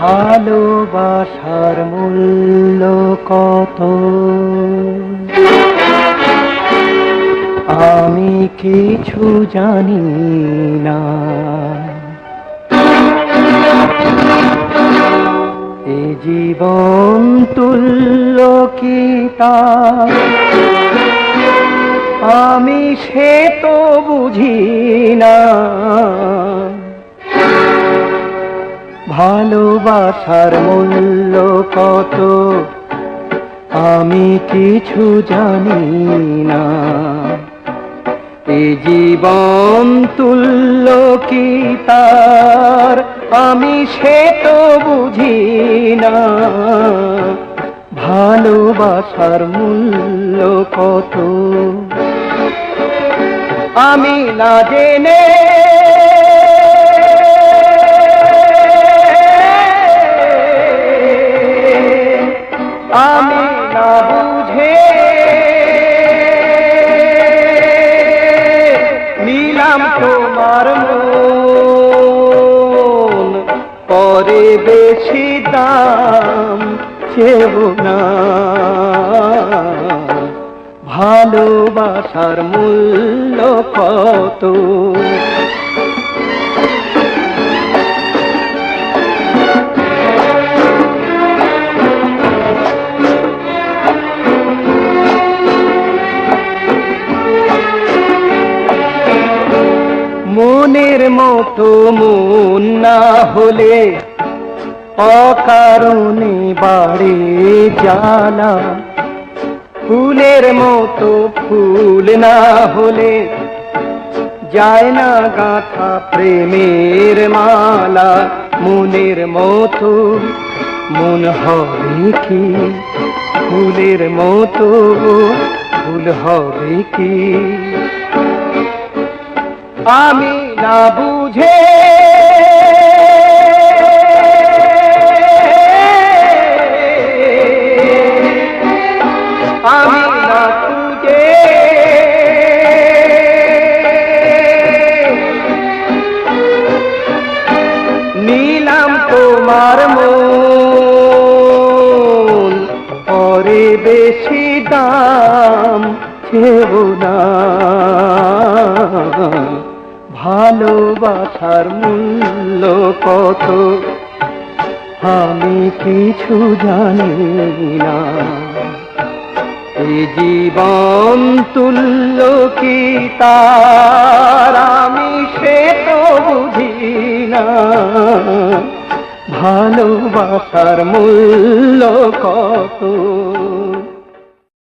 ভালোবাসার মূল্য কত? আমি কিছু জানি না। এ জীবন তুল্য কি আমি সে তো বুঝি না। ভালোবাসার মূল্য কত? আমি কিছু জানি না। এ জীবন তুল্য কি তার? আমি সে তো বুঝি না। ভালোবাসার মূল্য কত? আমি না জেনে পরে বেশি দাম চেব না। ভালোবাসার মূল্য কত? মনের মতো মন না হলে অকারণে বাড়ে জ্বালা ফুলের মতো ফুল না হলে যায় না গাথা প্রেমের মালা। মনের মতো মন হবে কি? ফুলের মতো ফুল হবে কি? আমি না বুঝে। আমি না তুঝে নিলাম তোমার মন পরে বেশি দাম না। ভালোবাসার মূল্য কত? আমি কিছু জানি না। এ জীবন তুল্য কি তার? আমি সে তো বুঝি না। ভালোবাসার মূল্য কত?